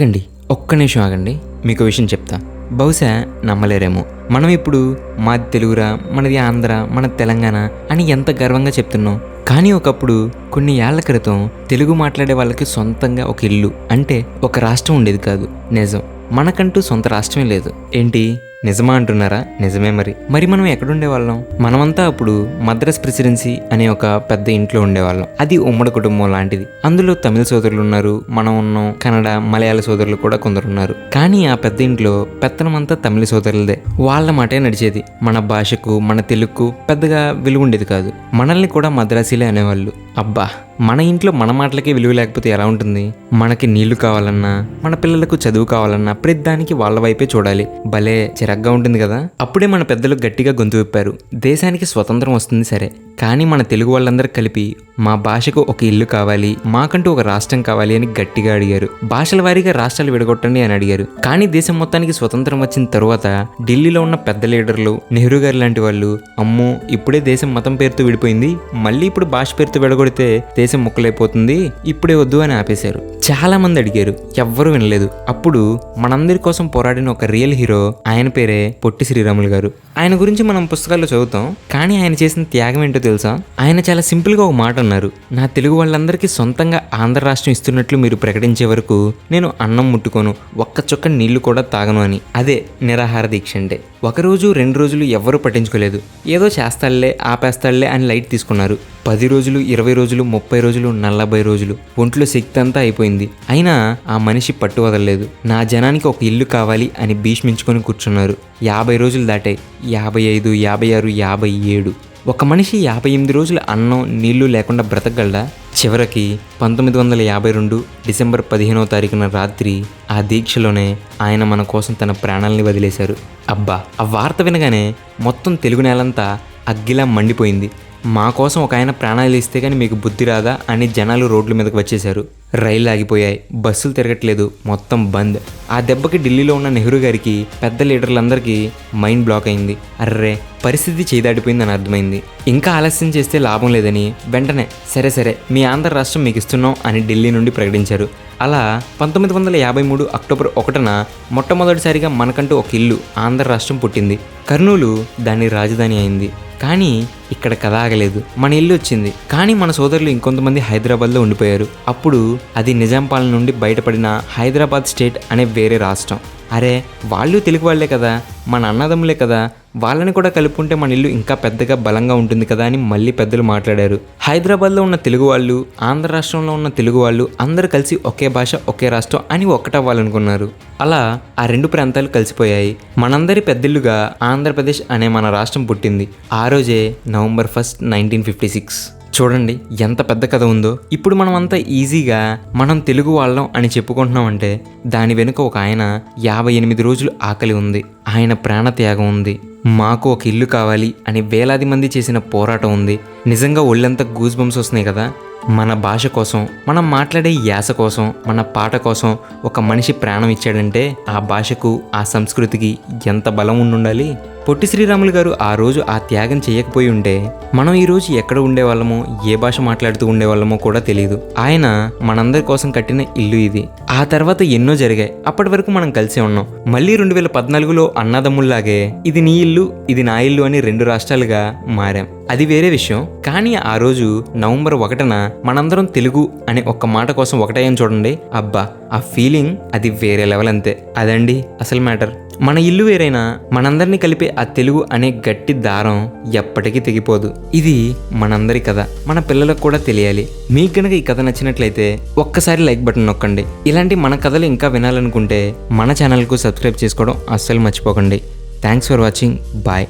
ఆగండి ఒక్క నిమిషం ఆగండి. మీకు విషయం చెప్తా. బహుశా నమ్మలేరేమో. మనం ఇప్పుడు మాది తెలుగురా మనది ఆంధ్ర మన తెలంగాణ అని ఎంత గర్వంగా చెప్తున్నాం. కానీ ఒకప్పుడు కొన్ని ఏళ్ళ క్రితం తెలుగు మాట్లాడే వాళ్ళకి సొంతంగా ఒక ఇల్లు అంటే ఒక రాష్ట్రం ఉండేది కాదు. నిజం. మనకంటూ సొంత రాష్ట్రమే లేదు. ఏంటి? నిజమా అంటున్నారా? నిజమే మరి. మరి మనం ఎక్కడుండే వాళ్ళం మనమంతా అప్పుడు మద్రాస్ ప్రెసిడెన్సీ అనే ఒక పెద్ద ఇంట్లో ఉండేవాళ్ళం. అది ఉమ్మడి కుటుంబం లాంటిది. అందులో తమిళ సోదరులు ఉన్నారు మనం ఉన్నాం కన్నడ మలయాళ సోదరులు కూడా కొందరు ఉన్నారు. కానీ ఆ పెద్ద ఇంట్లో పెత్తనమంతా తమిళ సోదరులదే. వాళ్ళ మాటే నడిచేది. మన భాషకు మన తెలుగుకు పెద్దగా విలువ ఉండేది కాదు. మనల్ని కూడా మద్రాసీలే అనేవాళ్ళు. అబ్బా! మన ఇంట్లో మన మాటలకే విలువ లేకపోతే ఎలా ఉంటుంది? మనకి నీళ్ళు కావాలన్నా మన పిల్లలకు చదువు కావాలన్నా ప్రతిదానికి వాళ్ళ వైపే చూడాలి. భలే చిరగ్గా ఉంటుంది కదా? అప్పుడే మన పెద్దలు గట్టిగా గొంతు విప్పారు. దేశానికి స్వతంత్రం వస్తుంది సరే. కానీ మన తెలుగు వాళ్ళందరూ కలిపి మా భాషకు ఒక ఇల్లు కావాలి మాకంటూ ఒక రాష్ట్రం కావాలి అని గట్టిగా అడిగారు. భాషల వారీగా రాష్ట్రాలు విడగొట్టండి అని అడిగారు. కానీ దేశం మొత్తానికి స్వతంత్రం వచ్చిన తరువాత ఢిల్లీలో ఉన్న పెద్ద లీడర్లు నెహ్రూ గారు లాంటి వాళ్ళు అమ్మో ఇప్పుడే దేశం మతం పేరుతో విడిపోయింది మళ్ళీ ఇప్పుడు భాష పేరుతో విడగొడితే దేశం ముక్కలైపోతుంది ఇప్పుడే వద్దు అని ఆపేశారు. చాలా మంది అడిగారు ఎవ్వరూ వినలేదు. అప్పుడు మనందరి కోసం పోరాడిన ఒక రియల్ హీరో ఆయన పేరే పొట్టి శ్రీరాములు గారు. ఆయన గురించి మనం పుస్తకాల్లో చదువుతాం కానీ ఆయన చేసిన త్యాగం ఏంటో తెలుసా? ఆయన చాలా సింపుల్గా ఒక మాట అన్నారు నా తెలుగు వాళ్ళందరికీ సొంతంగా ఆంధ్ర రాష్ట్రం ఇస్తున్నట్లు మీరు ప్రకటించే వరకు నేను అన్నం ముట్టుకోను ఒక్క చుక్క నీళ్ళు కూడా తాగను అని. అదే నిరాహార దీక్ష అంటే. ఒక రోజు రెండు రోజులు ఎవ్వరూ పట్టించుకోలేదు. ఏదో చేస్తాళ్ళే ఆపేస్తాళ్ళే అని లైట్ తీసుకున్నారు. పది రోజులు ఇరవై రోజులు ముప్పై రోజులు నలభై రోజులు. ఒంట్లో శక్తి అంతా అయిపోయింది. అయినా ఆ మనిషి పట్టు వదలలేదు. నా జనానికి ఒక ఇల్లు కావాలి అని భీష్మించుకొని కూర్చున్నారు. యాభై రోజులు దాటాయి యాభై ఐదు యాభై ఆరు యాభై ఏడు. ఒక మనిషి యాభై ఎనిమిది రోజులు అన్నం నీళ్ళు లేకుండా బ్రతకగలడా? చివరికి పంతొమ్మిది వందల యాభై రెండు డిసెంబర్ పదిహేనో తారీఖున రాత్రి ఆ దీక్షలోనే ఆయన మన కోసం తన ప్రాణాలని వదిలేశారు. అబ్బా ఆ వార్త వినగానే మొత్తం తెలుగు నేలంతా అగ్గిలా మండిపోయింది. మా కోసం ఒక ఆయన ప్రాణాలు ఇస్తే కానీ మీకు బుద్ధి రాదా అని జనాలు రోడ్ల మీదకి వచ్చేశారు. రైళ్ళు ఆగిపోయాయి. బస్సులు తిరగట్లేదు. మొత్తం బంద్. ఆ దెబ్బకి ఢిల్లీలో ఉన్న నెహ్రూ గారికి పెద్ద లీడర్లందరికీ మైండ్ బ్లాక్ అయింది. అర్రే పరిస్థితి చేదాడిపోయిందని అర్థమైంది. ఇంకా ఆలస్యం చేస్తే లాభం లేదని వెంటనే సరే సరే మీ ఆంధ్ర రాష్ట్రం మీకు ఇస్తున్నాం అని ఢిల్లీ నుండి ప్రకటించారు. అలా పంతొమ్మిది వందల యాభై మూడు అక్టోబర్ ఒకటిన మొట్టమొదటిసారిగా మనకంటూ ఒక ఇల్లు ఆంధ్ర రాష్ట్రం పుట్టింది. కర్నూలు దాని రాజధాని అయింది. కానీ ఇక్కడ కథ ఆగలేదు. మన ఇల్లు వచ్చింది. కానీ మన సోదరులు ఇంకొంతమంది హైదరాబాద్లో ఉండిపోయారు. అప్పుడు అది నిజాంపాల నుండి బయటపడిన హైదరాబాద్ స్టేట్ అనే వేరే రాష్ట్రం. అరే వాళ్ళు తెలుగు వాళ్ళే కదా మన అన్నదమ్ములే కదా వాళ్ళని కూడా కలుపుకుంటే మన ఇల్లు ఇంకా పెద్దగా బలంగా ఉంటుంది కదా అని మళ్ళీ పెద్దలు మాట్లాడారు. హైదరాబాద్లో ఉన్న తెలుగు వాళ్ళు ఆంధ్ర రాష్ట్రంలో ఉన్న తెలుగు వాళ్ళు అందరూ కలిసి ఒకే భాష ఒకే రాష్ట్రం అని ఒక్కటవ్వాలనుకున్నారు. అలా ఆ రెండు ప్రాంతాలు కలిసిపోయాయి. మనందరి పెద్దిల్లుగా ఆంధ్రప్రదేశ్ అనే మన రాష్ట్రం పుట్టింది. ఆ రోజే November first nineteen fifty six. చూడండి ఎంత పెద్ద కథ ఉందో. ఇప్పుడు మనం అంతా ఈజీగా మనం తెలుగు వాళ్ళం అని చెప్పుకుంటున్నామంటే దాని వెనుక ఒక ఆయన యాభై ఎనిమిది రోజులు ఆకలి ఉంది. ఆయన ప్రాణత్యాగం ఉంది. మాకు ఒక ఇల్లు కావాలి అని వేలాది మంది చేసిన పోరాటం ఉంది. నిజంగా ఒళ్ళంతా గూస్ బంప్స్ వస్తున్నాయి కదా. మన భాష కోసం మనం మాట్లాడే యాస కోసం మన పాట కోసం ఒక మనిషి ప్రాణం ఇచ్చాడంటే ఆ భాషకు ఆ సంస్కృతికి ఎంత బలం ఉండుండాలి? పొట్టి శ్రీరాములు గారు ఆ రోజు ఆ త్యాగం చేయకపోయి ఉంటే మనం ఈ రోజు ఎక్కడ ఉండేవాళ్ళమో ఏ భాష మాట్లాడుతూ ఉండేవాళ్ళమో కూడా తెలియదు ఆయన మనందరి కోసం కట్టిన ఇల్లు ఇది. ఆ తర్వాత ఎన్నో జరిగాయి. అప్పటి వరకు మనం కలిసే ఉన్నాం. మళ్ళీ రెండు వేల పద్నాలుగులో అన్నదమ్ముల్లాగే ఇది నీ ఇల్లు ఇది నా ఇల్లు అని రెండు రాష్ట్రాలుగా మారాం. అది వేరే విషయం. కానీ ఆ రోజు నవంబర్ ఒకటిన మనందరం తెలుగు అనే ఒక్క మాట కోసం ఒకటేయని చూడండి. అబ్బా ఆ ఫీలింగ్ అది వేరే లెవెల్ అంతే. అదండి అసలు మ్యాటర్. మన ఇల్లు వేరైనా మనందరినీ కలిపే ఆ తెలుగు అనే గట్టి దారం ఎప్పటికీ తెగిపోదు. ఇది మనందరి కథ. మన పిల్లలకు కూడా తెలియాలి. మీకు కనుక ఈ కథ నచ్చినట్లయితే ఒక్కసారి లైక్ బటన్ నొక్కండి. ఇలాంటి మన కథలు ఇంకా వినాలనుకుంటే మన ఛానల్కు సబ్స్క్రైబ్ చేసుకోవడం అస్సలు మర్చిపోకండి. Thanks for watching. బాయ్.